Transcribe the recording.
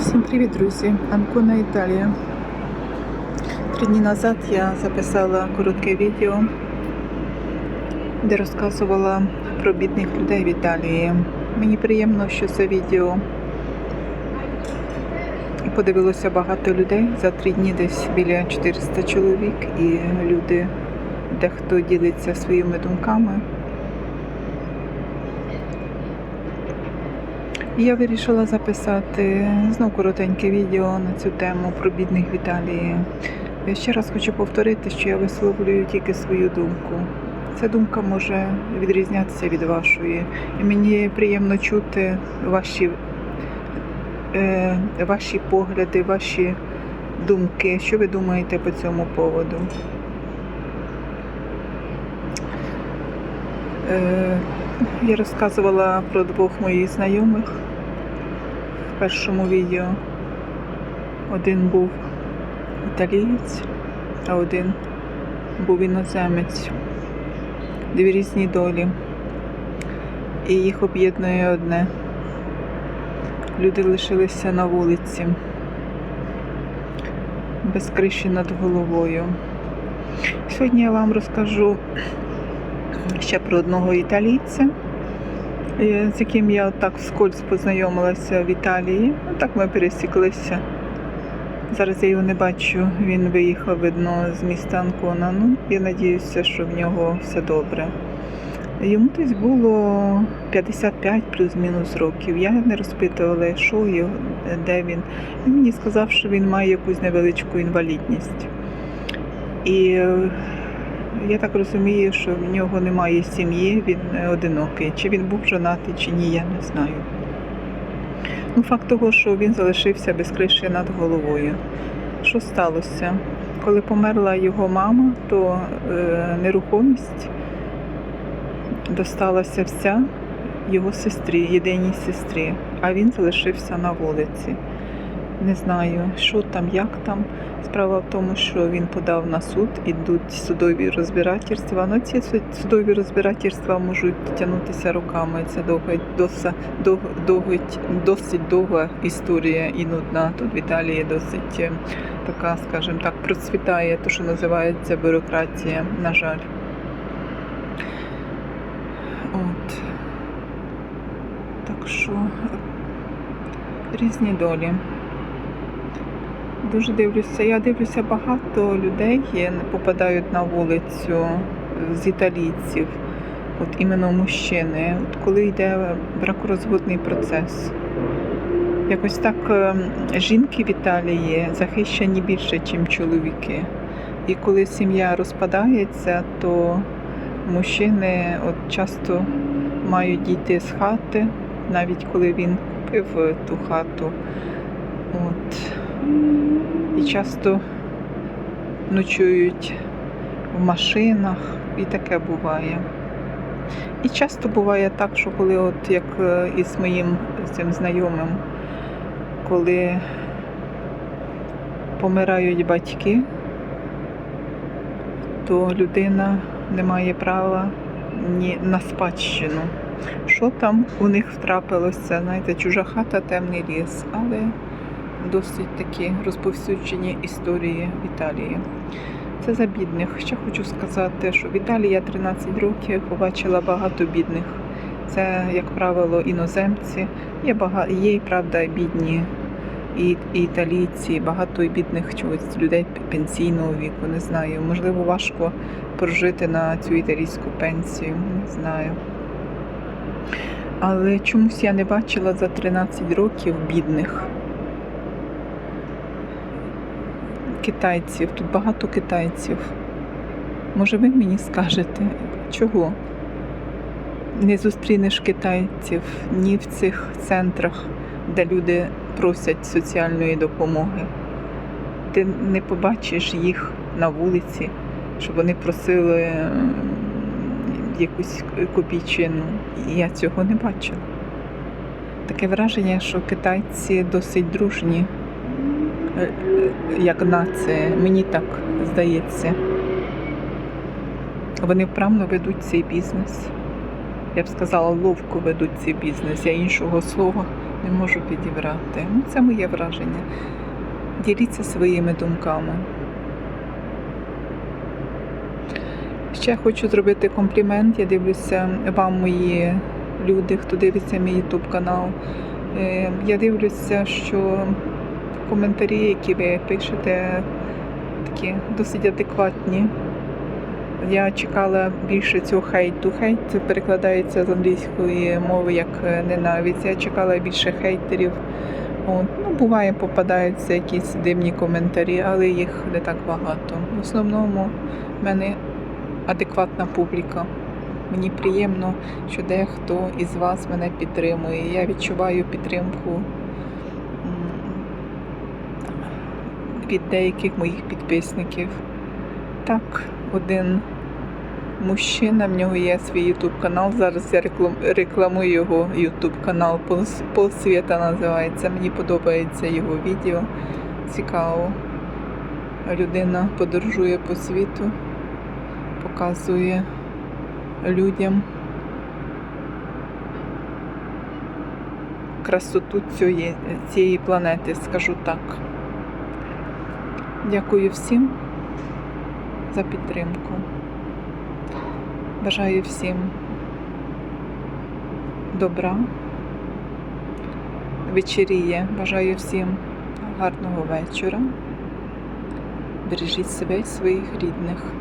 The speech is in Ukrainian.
Всім привіт, друзі! Анкона Італія. Три дні назад я записала коротке відео, де розказувала про бідних людей в Італії. Мені приємно, що це відео подивилося багато людей. За три дні десь біля 400 чоловік, і люди, дехто ділиться своїми думками. І Я вирішила записати знову коротеньке відео на цю тему про бідних в Італії. Я ще раз хочу повторити, що я висловлюю тільки свою думку. Ця думка може відрізнятися від вашої. І мені приємно чути ваші, е, ваші погляди, ваші думки. Що ви думаєте по цьому поводу? Я розказувала про двох моїх знайомих в першому відео. Один був італієць, а один був іноземець. Дві різні долі. І їх об'єднує одне. Люди лишилися на вулиці, без криші над головою. Сьогодні я вам розкажу ще про одного італійця, е, з яким я так вскользь познайомилася в Італії. Ну, Так ми пересіклися. Зараз я його не бачу, він виїхав, видно, з міста Анкона. Ну, я сподіваюся, що в нього все добре. Йому десь було 55 плюс-мінус років. Я не розпитувала, що його, де він. Він мені сказав, що він має якусь невеличку інвалідність. І я так розумію, що в нього немає сім'ї, він е, одинокий. Чи він був женатий, чи ні, я не знаю. Ну, факт того, що він залишився без криші над головою. Що сталося? Коли померла його мама, то е, нерухомість досталася вся його сестрі, єдиній сестрі, а він залишився на вулиці. Не знаю, що там, як там. Справа в тому, що він подав на суд, ідуть судові розбирательства. Ну, ці судові розбирательства можуть тягнутися роками. Це довга, доса, дов, довгить- досить довга історія і нудна. Тут в Італії досить е, така, скажімо так, процвітає те, що називається бюрократія, на жаль. От. Так що е, різні долі. Дуже дивлюся. Я дивлюся, багато людей попадають на вулицю з італійців, от іменно мужчини, от коли йде бракорозводний процес. Якось так е, жінки в Італії захищені більше, ніж чоловіки. І коли сім'я розпадається, то мужчини от часто мають дійти з хати, навіть коли він купив ту хату. От. І часто ночують в машинах, і таке буває. І часто буває так, що коли, от як е, із моїм цим знайомим, коли помирають батьки, то людина не має права ні на спадщину. Що там у них втрапилося? Знаєте, чужа хата, темний ліс, але досить такі розповсюджені історії в Італії. Це за бідних. Ще хочу сказати, що в Італії я 13 років побачила багато бідних. Це, як правило, іноземці. Є багато, є і правда бідні і, італійці, багато і бідних чогось людей пенсійного віку. Не знаю. Можливо, важко прожити на цю італійську пенсію. Не знаю. Але чомусь я не бачила за 13 років бідних. Китайців, тут багато китайців. Може, ви мені скажете, чого? Не зустрінеш китайців ні в цих центрах, де люди просять соціальної допомоги. Ти не побачиш їх на вулиці, щоб вони просили якусь копійчину. Я цього не бачила. Таке враження, що китайці досить дружні як нація. Мені так здається. Вони вправно ведуть цей бізнес. Я б сказала, ловко ведуть цей бізнес. Я іншого слова не можу підібрати. Ну, це моє враження. Діліться своїми думками. Ще хочу зробити комплімент. Я дивлюся вам, мої люди, хто дивиться мій YouTube канал. Е, Я дивлюся, що коментарі, які ви пишете, такі досить адекватні. Я чекала більше цього хейту. Хейт це перекладається з англійської мови як ненависть. Я чекала більше хейтерів. От. Ну, буває, попадаються якісь дивні коментарі, але їх не так багато. В основному в мене адекватна публіка. Мені приємно, що дехто із вас мене підтримує. Я відчуваю підтримку від деяких моїх підписників. Так, один мужчина, в нього є свій YouTube канал. Зараз я рекламую його YouTube канал «Пол- Полсвіта називається. Мені подобається його відео. Цікаво. Людина подорожує по світу, показує людям красоту цієї планети, скажу так. Дякую всім за підтримку. Бажаю всім добра. Вечеріє. Бажаю всім гарного вечора. Бережіть себе і своїх рідних.